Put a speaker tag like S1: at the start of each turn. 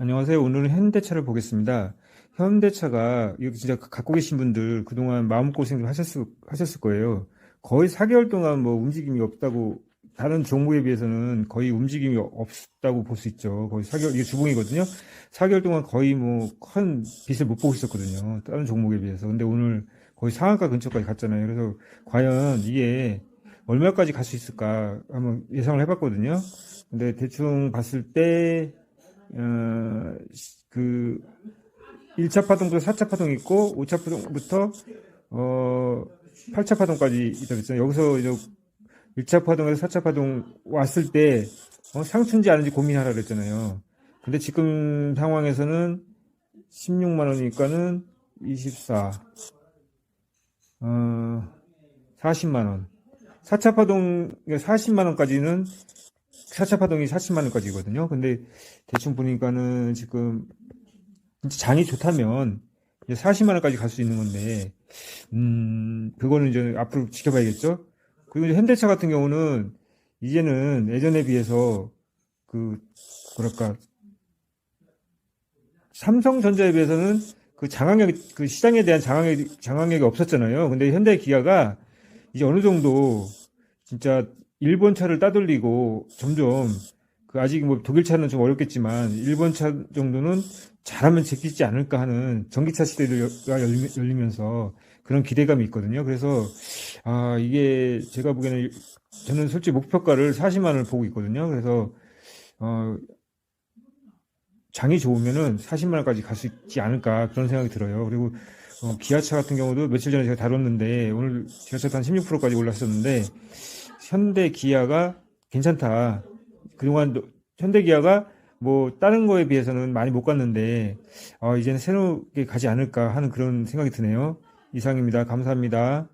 S1: 안녕하세요. 오늘은 현대차를 보겠습니다. 현대차가 이거 진짜 갖고 계신 분들 그동안 마음고생 좀 하셨을, 하셨을 거예요. 거의 4개월 동안 뭐 움직임이 없다고 다른 종목에 비해서는 거의 움직임이 없다고 볼 수 있죠. 거의 4개월 이게 주봉이거든요. 4개월 동안 거의 뭐 큰 빛을 못 보고 있었거든요. 다른 종목에 비해서. 근데 오늘 거의 상한가 근처까지 갔잖아요. 그래서 과연 이게 얼마까지 갈 수 있을까 한번 예상을 해봤거든요. 근데 대충 봤을 때 어, 그 1차 파동부터 4차 파동이 있고 5차 파동부터 어 8차 파동까지 있다고 했잖아요. 여기서 이제 1차 파동에서 4차 파동 왔을 때 어, 상춘지 아닌지 고민하라 그랬잖아요. 근데 지금 상황에서는 16만 원이니까는 24 어, 40만 원. 4차 파동 40만 원까지는 4차 파동이 40만 원까지거든요. 근데 대충 보니까는 지금 진짜 장이 좋다면 이제 40만 원까지 갈 수 있는 건데 음 그거는 이제 앞으로 지켜봐야겠죠. 그리고 이제 현대차 같은 경우는 이제는 예전에 비해서 그 뭐랄까 삼성전자에 비해서는 그 장악력이 그 시장에 대한 장악력이 장악력이 없었잖아요. 근데 현대 기아가 이제 어느 정도 진짜 일본 차를 따돌리고 점점 그 아직 뭐 독일 차는 좀 어렵겠지만 일본 차 정도는 잘하면 제끼지 않을까 하는 전기차 시대가 열리- 열리면서 그런 기대감이 있거든요. 그래서 아 이게 제가 보기에는 저는 솔직히 목표가를 40만 원을 보고 있거든요. 그래서 어 장이 좋으면은 40만 원까지 갈 수 있지 않을까 그런 생각이 들어요. 그리고 어, 기아차 같은 경우도 며칠 전에 제가 다뤘는데 오늘 기아차도 한 16%까지 올랐었는데 현대 기아가 괜찮다. 그동안 도- 현대 기아가 뭐 다른 거에 비해서는 많이 못 갔는데 어, 이제는 새롭게 가지 않을까 하는 그런 생각이 드네요. 이상입니다. 감사합니다.